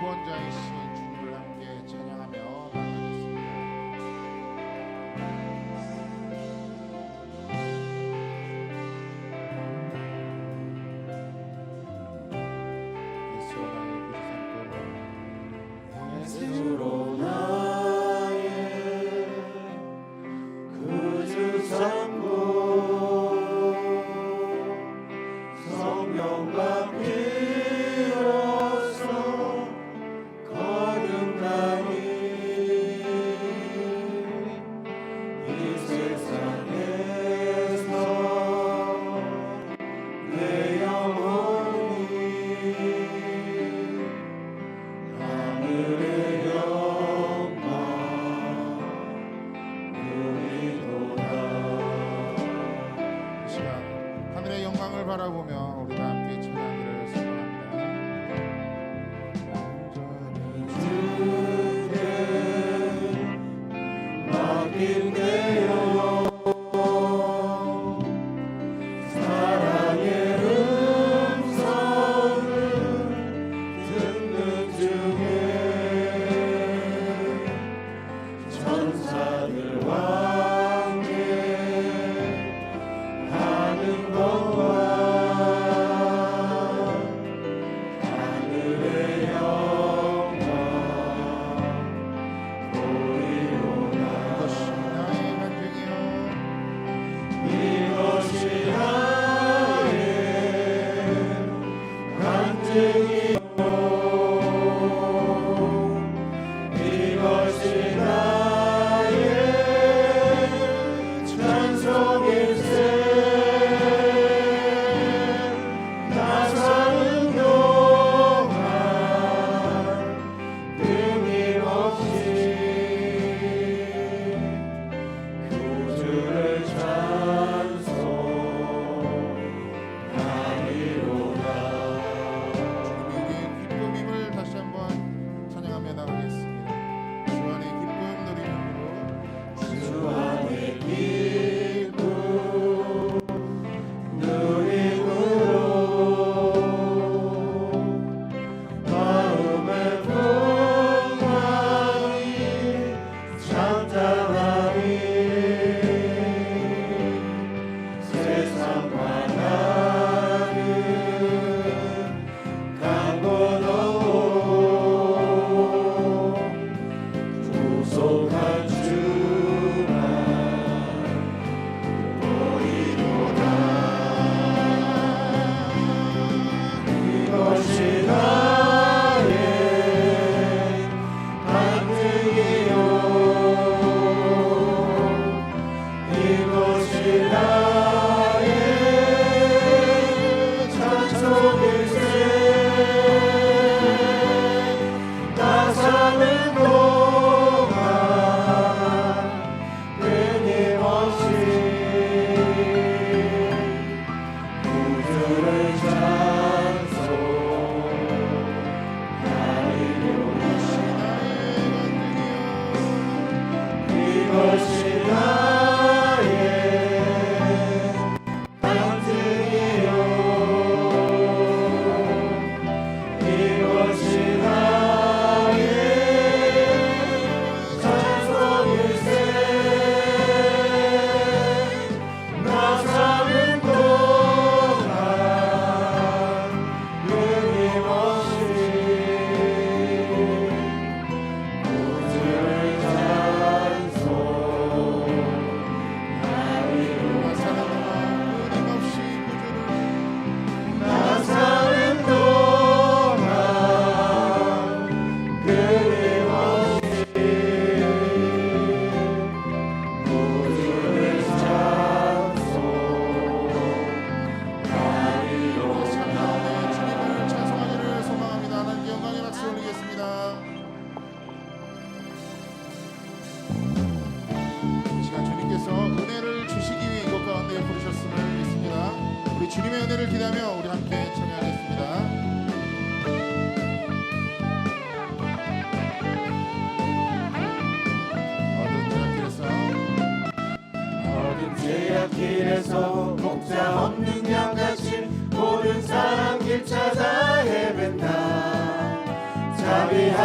구원자이신 주님을 함께 찬양하며 in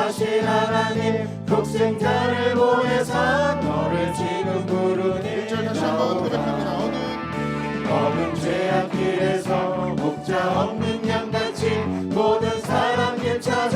자비하신 하나님 독생자를 보내사 너를 지금 부르니 1절 다시 한번 고백합니다. 어두운 어둠 죄악 길에서 목자 없는 양같이 모든 사람들 찾아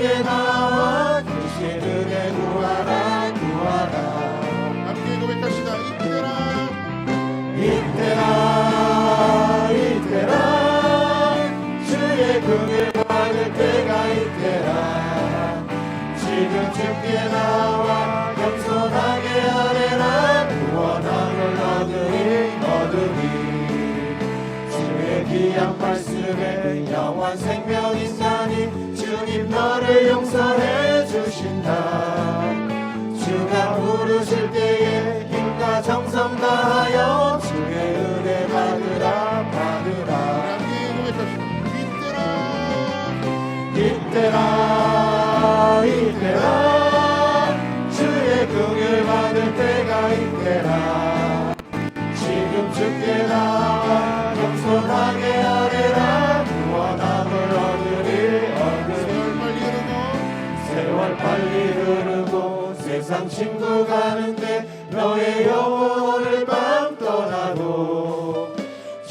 어서 다하여 주의 은혜 받으라 받으라. 이때라. 이때라 이때라. 주의 긍을 받을 때가 이때라. 지금 주께 나와 겸손하게 하래라. 구원함을 얻으리 얻으리 흐르고 세월 빨리 흐르고 세상 친구 가는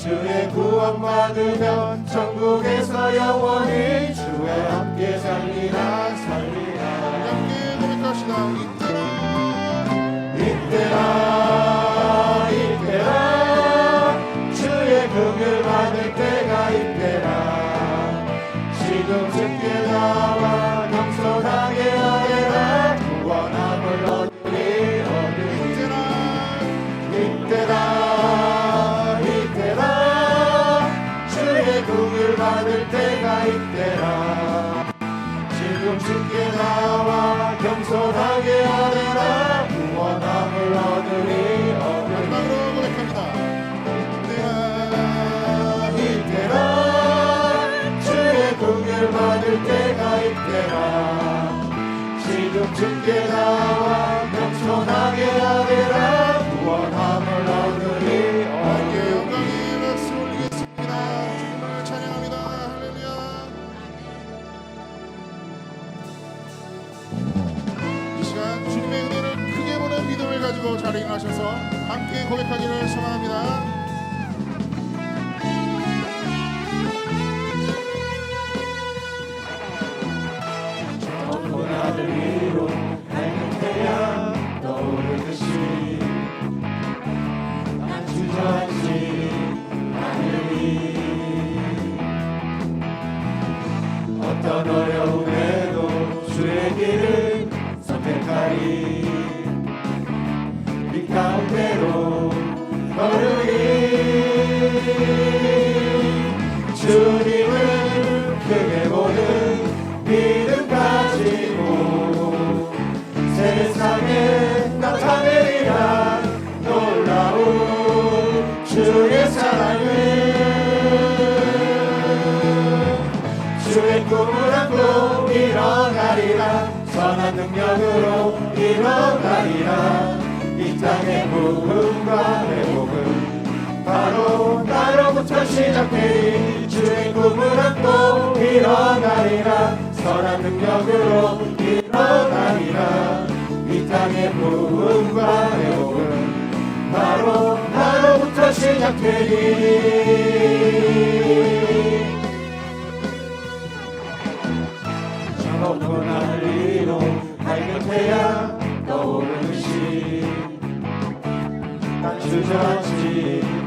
주의 구원 받으면 천국에서 영원히 받을 때가 이때라. 지금 주께 나와 겸손하게 하래라 구원함을 얻으리 얻으리 고백합니다. 때가 이때라. 지금 주께 나와 가지고 자리에 일어나셔서 함께 고백하기를 소망합니다. 어떤 어려움에도 주의 길을 선택하리 주님을 크게 보는 믿음 가지고 세상에 나타내리라. 놀라운 주의 사랑을 주의 꿈을 안고 일어나리라. 선한 능력으로 일어나리라. 이 땅의 부흥과 회복은 바로 나로부터 시작되리 주의 꿈을 안고 일어나리라. 선한 능력으로 일어나리라. 이 땅의 부흥과 회복은 바로 나로부터 시작되리 저 높은 하늘 위로 밝은 태양 떠오르듯이 난 주저앉지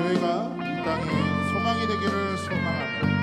교회가 이 땅에 소망이 되기를 우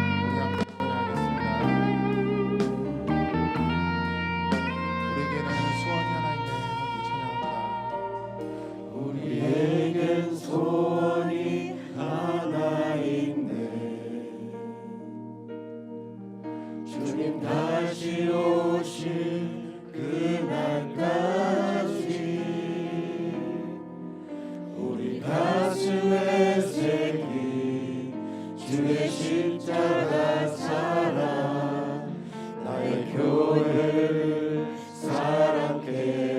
주의 십자가 사랑 나의 교회를 사랑케